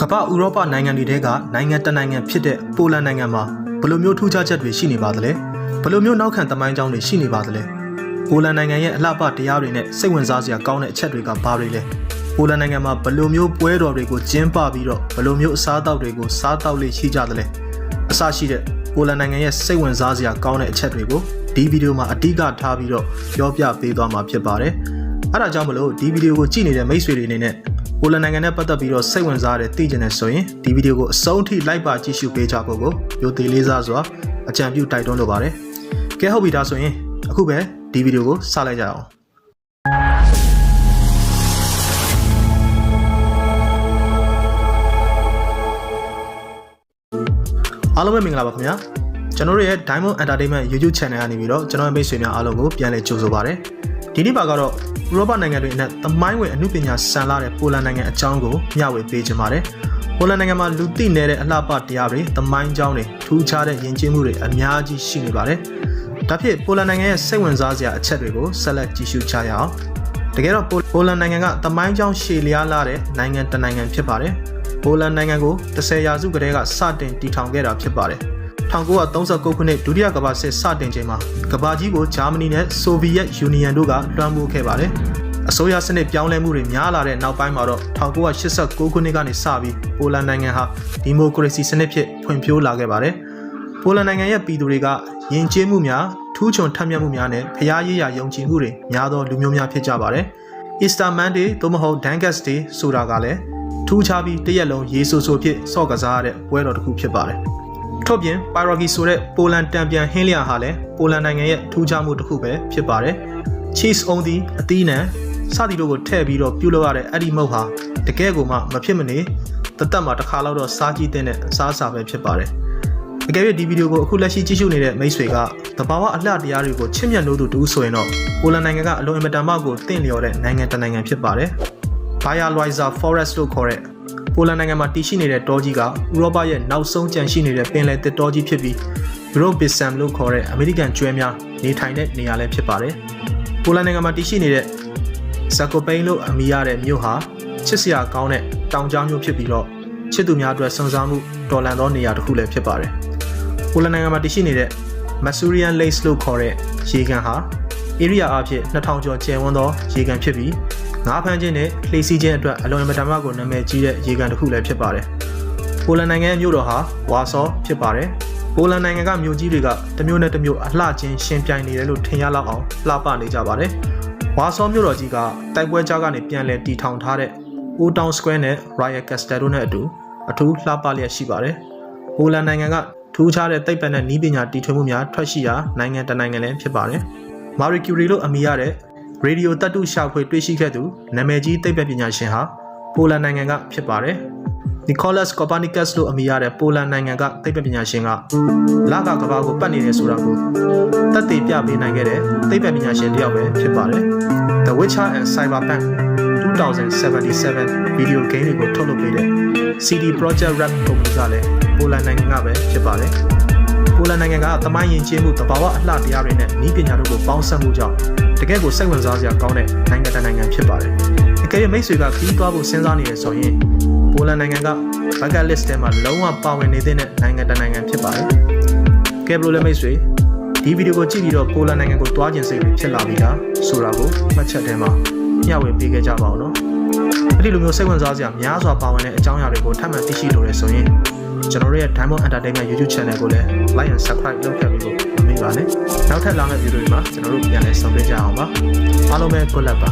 ကမ္ဘာဥရောပနိုင်ငံတွေထဲကနိုင်ငံတစ်နိုင်ငံဖြစ်တဲ့ပိုလန်နိုင်ငံမှာဘယ်လိုမျိုးထူးခြားချက်တွေရှိနေပါသလဲဘယ်လိုမျိုးနောက်ခံသမိုင်းကြောင်းတွေရှိနေပါသလဲပိုလန်နိုင်ငံရဲ့အလှပတရားတွေနဲ့စိတ်ဝင်စားစရာကောင်းတဲ့အချက်တွေကဘာတွေလဲပိုလန်နိုင်ငံမှာဘယ်လိုမျိုးပွဲတော်တွေကိုကျင်းပပြီးတော့ဘယ်လိုမျိုးအစားအသောက်တွေကိုစားတောက်လေးရှိကြသလဲအစရှိတဲ့ပိုလန်နိုင်ငံရဲ့စိတ်ဝင်စားစရာကောင်းတဲ့အချက်တွေကိုဒီဗီဒီယိုမှာအဓိကထားပြီးတော့ပြောပြပေးသွားမှာဖြစ်ပါတယ်အဲဒါကြောင့်မလို့ဒီဗီဒီယိုကိုကြည့်နေတဲ့မိတ်ဆွေတွေအနေနဲ့ ပိုလန်နိုင်ငံနဲ့ပတ်သက်ပြီးတော့စိတ်ဝင်စားတဲ့သိကျင်တဲ့ဆိုရင်ဒီဗီဒီယိုကိုအဆုံးထိလိုက်ပါကြည့်ရှုပေးကြဖို့ကိုရိုသေလေးစားစွာအကြံပြုတိုက်တွန်းလိုပါတယ်။ကဲဟုတ်ပြီဒါဆိုရင်အခုပဲဒီဗီဒီယိုကိုစလိုက်ကြအောင်။အားလုံးပဲမင်္ဂလာပါခင်ဗျာ။ကျွန်တော်တို့ရဲ့ Diamond Entertainment YouTube Channel ကနေပြီးတော့ကျွန်တော်ရဲ့မိတ်ဆွေများအားလုံးကိုပြန်လည်ကြိုဆိုပါရစေ။ ဒီနေ့ပါကတော့ဥရောပနိုင်ငံတွေနဲ့သမိုင်းဝင်အမှုပညာဆန်လာတဲ့ပိုလန်နိုင်ငံအကြောင်းကိုမျှဝေပေးခြင်းပါတယ်။ပိုလန်နိုင်ငံမှာလူသိနေတဲ့အလှပတရားတွေသမိုင်းကြောင်းတွေထူးခြားတဲ့ယဉ်ကျေးမှုတွေအများကြီးရှိနေပါတယ်။ဒါဖြစ်ပိုလန်နိုင်ငံရဲ့စိတ်ဝင်စားစရာအချက်တွေကိုဆက်လက်ကြည့်ရှုကြရအောင်။တကယ်တော့ပိုလန်နိုင်ငံကသမိုင်းကြောင်းရှည်လျားလာတဲ့နိုင်ငံတစ်နိုင်ငံဖြစ်ပါတယ်။ပိုလန်နိုင်ငံကို10ရာစုကတည်းကစတင်တည်ထောင်ခဲ့တာဖြစ်ပါတယ်။ 1939ခုနှစ်ဒုတိယကမ္ဘာစစ်စတင်ချိန်မှာကမ္ဘာကြီးကိုဂျာမနီနဲ့ဆိုဗီယက်ယူနီယံတို့ကလွှမ်းမိုးခဲ့ပါတယ်။အစိုးရစနစ်ပြောင်းလဲမှုတွေများလာတဲ့နောက်ပိုင်းမှာတော့1989ခုနှစ်ကနေစပြီးပိုလန်နိုင်ငံဟာဒီမိုကရေစီစနစ်ဖြစ်ဖွံ့ဖြိုးလာခဲ့ပါတယ်။ပိုလန်နိုင်ငံရဲ့ပြည်သူတွေကယဉ်ကျေးမှုများထူးချွန်ထက်မြက်မှုများနဲ့ဖျားရေးရာယုံကြည်မှုတွေများသောလူမျိုးများဖြစ်ကြပါတယ်။ Easter Monday သို့မဟုတ် Dangas Day ဆိုတာကလည်းထူးခြားပြီးတရက်လုံးရေဆိုဆိုဖြစ်စော့ကစားရတဲ့ပွဲတော်တစ်ခုဖြစ်ပါတယ်။ ထို့ပြင် Pyrogy ဆိုတဲ့ပိုလန်တံပြန်ဟင်းလျာဟာလည်းပိုလန်နိုင်ငံရဲ့ထူးခြားမှုတစ်ခုပဲဖြစ်ပါတယ်။ cheese အုံးသီးအသီးနှံစသည်တို့ကိုထည့်ပြီးတော့ပြုလုပ်ရတဲ့အဲ့ဒီမုတ်ဟာတကယ်ကိုမှမဖြစ်မနေတသက်မှာတစ်ခါလောက်တော့စားကြည့်တဲ့အစားအစာပဲဖြစ်ပါတယ်။အကယ်၍ဒီဗီဒီယိုကိုအခုလက်ရှိကြည့်ရှုနေတဲ့မိတ်ဆွေကတဘာဝအလှတရားတွေကိုချစ်မြတ်လို့သူတူဆိုရင်တော့ပိုလန်နိုင်ငံကအလွန်အင်မတန်မှကိုတင့်လျော်တဲ့နိုင်ငံတစ်နိုင်ငံဖြစ်ပါတယ်။ Bayer Loiser Forest လို့ခေါ်တဲ့ ပိုလန်နိုင်ငံမှာတည်ရှိနေတဲ့တောကြီးကဥရောပရဲ့နောက်ဆုံးကျန်ရှိနေတဲ့ပင်လယ်တစ်တောကြီးဖြစ်ပြီး Eurobisam လို့ခေါ်တဲ့အမေရိကန်ကျွဲများနေထိုင်တဲ့နေရာလည်းဖြစ်ပါတယ်။ပိုလန်နိုင်ငံမှာတည်ရှိနေတဲ့ဇာကိုပိန်လို့အမည်ရတဲ့မြို့ဟာချစ်စရာကောင်းတဲ့တောင်ကြားမြို့ဖြစ်ပြီးတော့ချစ်သူများအတွက်စွန့်စားမှုတော်လန်သောနေရာတစ်ခုလည်းဖြစ်ပါတယ်။ပိုလန်နိုင်ငံမှာတည်ရှိနေတဲ့ Masurian Lakes လို့ခေါ်တဲ့ရေကန်ဟာ area အဖြစ်2000ကျော်ကျယ်ဝန်းသောရေကန်ဖြစ်ပြီး ငါးဖမ်းခြင်းနဲ့လှေစီးခြင်းအတွက်အလွန်အမတန်မှကိုနာမည်ကြီးတဲ့ရေကန်တစ်ခုလည်းဖြစ်ပါတယ်။ပိုလန်နိုင်ငံရဲ့မြို့တော်ဟာဝါဆောဖြစ်ပါတယ်။ပိုလန်နိုင်ငံကမြို့ကြီးတွေကတစ်မျိုးနဲ့တစ်မျိုးအလှချင်းရှင်ပြိုင်နေတယ်လို့ထင်ရလောက်အောင်လှပနေကြပါတယ်။ဝါဆောမြို့တော်ကြီးကတိုက်ပွဲကြားကနေပြန်လည်တည်ထောင်ထားတဲ့ Old Town Square နဲ့ Royal Castle တို့နဲ့အတူအထူးလှပလျက်ရှိပါတယ်။ပိုလန်နိုင်ငံကထူးခြားတဲ့သိပ္ပံနဲ့နည်းပညာတည်ထွင်မှုများထွက်ရှိရာနိုင်ငံတစ်နိုင်ငံလည်းဖြစ်ပါတယ်။ Marie Curie လို့အမည်ရတဲ့ ရေဒီယိုတတုရှာဖွေတွေ့ရှိခဲ့သူနာမည်ကြီးသိပ္ပံပညာရှင်ဟာပိုလန်နိုင်ငံကဖြစ်ပါတယ်။ Nicholas Copernicus လို့အမည်ရတဲ့ပိုလန်နိုင်ငံကသိပ္ပံပညာရှင်ကလကကမ္ဘာကိုပတ်နေတယ်ဆိုတာကိုသက်သေပြပေးနိုင်ခဲ့တဲ့သိပ္ပံပညာရှင်တစ်ယောက်ပဲဖြစ်ပါတယ်။ The Witcher and Cyberpunk 2077 video game တွေကိုထုတ်လုပ်ပေးတဲ့ CD Projekt Red ကုမ္ပဏီကလည်းပိုလန်နိုင်ငံကပဲဖြစ်ပါတယ်။ ပိုလန်နိုင်ငံကသမိုင်းယဉ်ကျေးမှုတဘာဝအလှတရားတွေနဲ့ဤပညာတို့ကိုပေါင်းစပ်မှုကြောင့်တကယ့်ကိုစိတ်ဝင်စားစရာကောင်းတဲ့နိုင်ငံတစ်နိုင်ငံဖြစ်ပါတယ်။အကယ်၍မိတ်ဆွေကခီးသွားဖို့စဉ်းစားနေရဆိုရင်ပိုလန်နိုင်ငံက bucket list ထဲမှာလုံးဝပါဝင်နေတဲ့နိုင်ငံတစ်နိုင်ငံဖြစ်ပါတယ်။ကဲဘလို့လဲမိတ်ဆွေဒီဗီဒီယိုကိုကြည့်ပြီးတော့ပိုလန်နိုင်ငံကိုတွားကျင်စိတ်ဖြစ်လာပြီလားဆိုတာကိုမှတ်ချက်ထဲမှာမျှဝေပေးခဲ့ကြပါဦးနော်။အဲ့ဒီလိုမျိုးစိတ်ဝင်စားစရာများစွာပါဝင်တဲ့အကြောင်းအရာတွေကိုထပ်မံသိရှိလိုရဆိုရင် ကျွန်တော်တို့ရဲ့ Diamond Entertainment YouTube Channel ကိုလည်း Like and Subscribe လုပ်ခဲ့ပြီးလို့မမေ့ပါနဲ့နောက်ထပ်လာမယ့်ဗီဒီယိုတွေမှာကျွန်တော်တို့ပြန်လည်ဆုံတွေ့ကြအောင်ပါအားလုံးပဲ good luck ပါ